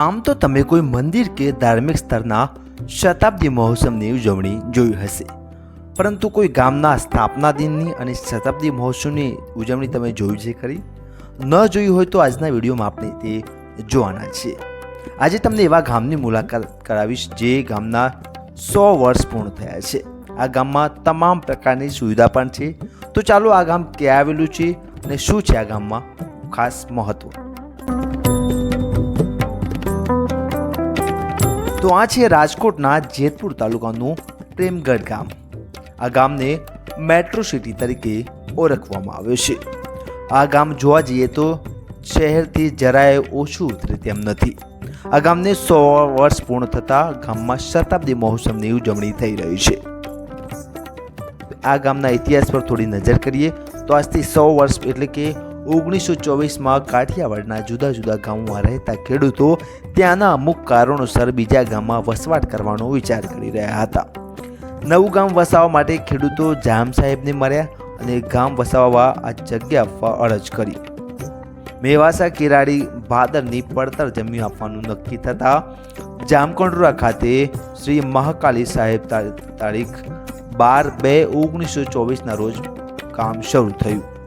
આમ તો તમે કોઈ મંદિર કે ધાર્મિક સ્થળના શતાબ્દી મહોત્સવની ઉજવણી જોઈ હશે. પરંતુ કોઈ ગામના સ્થાપના દિનની અને શતાબ્દી મહોત્સવની ઉજવણી તમે જોઈ છે ખરી? ન જોઈ હોય તો આજના વિડીયોમાં આપણે તે જોવાના છે આજે તમને એવા ગામની મુલાકાત કરાવીશ જે ગામના સો વર્ષ પૂર્ણ થયા છે. આ ગામમાં તમામ પ્રકારની સુવિધા પણ છે. તો ચાલો આ ગામ ક્યાં આવેલું છે અને શું છે આ ગામમાં ખાસ મહત્વ? તો આ છે રાજકોટના જેતપુર તાલુકાનું પ્રેમગઢ ગામ. આ ગામને મેટ્રો સિટી તરીકે ઓળખવામાં આવે છે. આ ગામ જોવા જઈએ તો શહેરથી જરાય ઓછું ઉતરે તેમ નથી. આ ગામને સો વર્ષ પૂર્ણ થતાં ગામમાં શતાબ્દી મહોત્સવની ઉજવણી થઈ રહી છે. આ ગામના ઇતિહાસ પર થોડી નજર કરીએ તો આજથી સો વર્ષ એટલે કે ઓગણીસો ચોવીસમાં કાઠિયાવાડના જુદા જુદા ગામોમાં રહેતા ખેડૂતો ત્યાંના અમુક કારણોસર બીજા ગામમાં વસવાટ કરવાનો વિચાર કરી રહ્યા હતા. નવું ગામ વસાવવા માટે ખેડૂતો જામ સાહેબને મળ્યા અને ગામ વસાવવા આ જગ્યા આપવા અરજ કરી. મેવાસા કિરાડી ભાદરની પડતર જમી આપવાનું નક્કી થતાં જામકંડોરા ખાતે શ્રી મહાકાલી સાહેબ તારીખ બાર બે ઓગણીસો ચોવીસના રોજ કામ શરૂ થયું.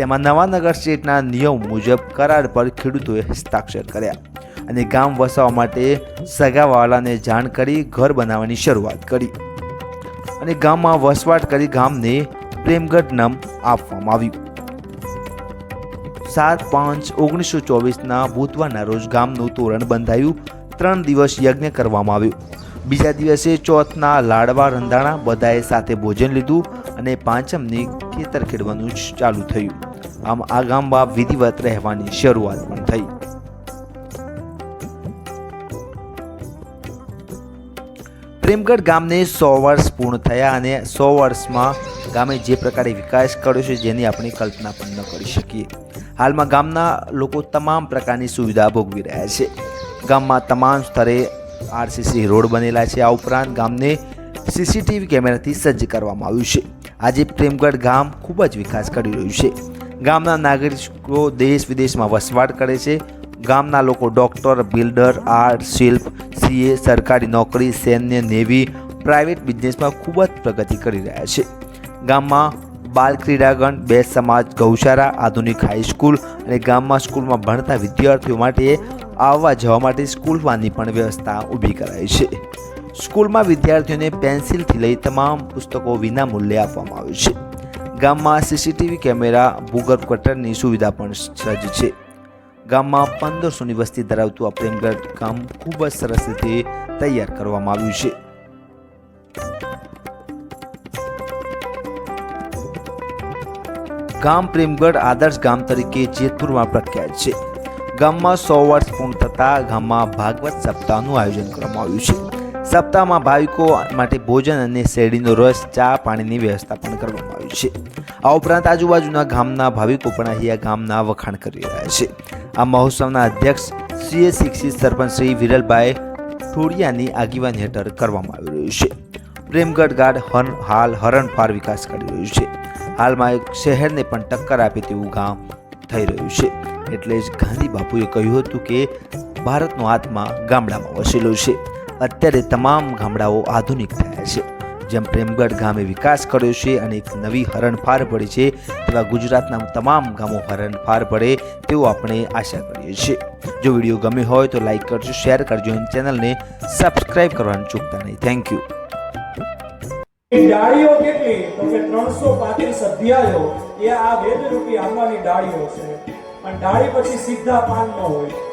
તેમાં નવાનગર સ્ટેટના નિયમ મુજબ કરાર પર ખેડૂતોએ હસ્તાક્ષર કર્યા અને ગામ વસાવવા માટે સગાવાળાને જાણ કરી ઘર બનાવવાની શરૂઆત કરી. અને ગામમાં વસવાટ કરી ગામને પ્રેમગઢ નામ આપવામાં આવ્યું. સાત પાંચ ઓગણીસો ચોવીસના બુધવારના રોજ ગામનું તોરણ બંધાયું. ત્રણ દિવસ યજ્ઞ કરવામાં આવ્યો. બીજા દિવસે ચોથના લાડવા રંધાણા બધાએ સાથે ભોજન લીધું અને પાંચમની ખેતર ખેડવાનું ચાલુ થયું. આમ આ ગામમાં વિધિવત રહેવાની શરૂઆત પણ થઈ. પ્રેમગઢ ગામને સો વર્ષ પૂર્ણ થયા અને સો વર્ષમાં ગામે જે પ્રકારે વિકાસ કર્યો છે જેની આપણે કલ્પના પણ ન કરી શકીએ. હાલમાં ગામના લોકો તમામ પ્રકારની સુવિધા ભોગવી રહ્યા છે. ગામમાં તમામ સ્તરે આરસીસી રોડ બનેલા છે. આ ઉપરાંત ગામને સીસીટીવી કેમેરાથી સજ્જ કરવામાં આવ્યું છે. આજે પ્રેમગઢ ગામ ખૂબ જ વિકાસ કરી રહ્યું છે. ગામના નાગરિકો દેશ વિદેશમાં વસવાટ કરે છે. ગામના લોકો ડૉક્ટર, બિલ્ડર, આર્ટ, શિલ્પ, સીએ, સરકારી નોકરી, સૈન્ય, નેવી, પ્રાઇવેટ બિઝનેસમાં ખૂબ જ પ્રગતિ કરી રહ્યા છે. ગામમાં બાલ ક્રીડાગણ, બે સમાજ ગૌશાળા, આધુનિક હાઈસ્કૂલ અને ગામમાં સ્કૂલમાં ભણતા વિદ્યાર્થીઓ માટે આવવા જવા માટે સ્કૂલ વાનની પણ વ્યવસ્થા ઊભી કરાઈ છે. સ્કૂલમાં વિદ્યાર્થીઓને પેન્સિલથી લઈ તમામ પુસ્તકો વિના મૂલ્યે આપવામાં આવે છે. ગામમાં સીસીટીવી કેમેરા, ભૂગર્ભ ગટરની સુવિધા પણ સજ્જ છે. ગામમાં પંદરસોની વસ્તી ધરાવતું આ પ્રેમગઢ ગામ ખૂબ જ સરસ રીતે તૈયાર કરવામાં આવ્યું છે. ગામ પ્રેમગઢ આદર્શ ગામ તરીકે જેતપુરમાં પ્રખ્યાત છે. ગામમાં સો વર્ષ પૂર્ણ થતાં ગામમાં ભાગવત સપ્તાહનું આયોજન કરવામાં આવ્યું છે. સપ્તાહમાં ભાવિકો માટે ભોજન અને શેરડીનો રસ, ચા પાણીની વ્યવસ્થા પણ કરવામાં આવી છે. આ ઉપરાંત આજુબાજુના ગામના ભાવિકો પણ અહીંયા ગામના વખાણ કરી રહ્યા છે. આ મહોત્સવના અધ્યક્ષ સીએ શિક્ષિત સરપંચ શ્રી વિરલભાઈ ઠોડિયાની આગેવાની હેઠળ કરવામાં આવી રહ્યું છે. પ્રેમગઢ ગાઢ હન, હાલ હરણફાર વિકાસ કરી રહ્યું છે. હાલમાં એક શહેરને પણ ટક્કર આપે તેવું ગામ થઈ રહ્યું છે. એટલે જ ગાંધી બાપુએ કહ્યું હતું કે, ભારતનો આત્મા ગામડામાં વસેલો છે. અત્યારે તમામ ગામડાઓ આધુનિક થયા છે. જેમ પ્રેમગઢ ગામે વિકાસ કર્યો છે અને એક નવી હરણફાર પડી છે, તેવા ગુજરાતના તમામ ગામો હરણફાર પડે તેવું આપણે આશા કરીએ છીએ. જો વીડિયો ગમ્યો હોય તો લાઈક કરજો, શેર કરજો અને ચેનલને સબસ્ક્રાઇબ કરવાનું ચૂકતા નહીં. Thank you. ડાળીઓ કેટલી? તો કે ત્રણસો પાંત્રીસ અધ્યાયો એ આ વેદરૂપી આંબાની ડાળીઓ છે. અને ડાળી પછી સીધા પાન ન હોય.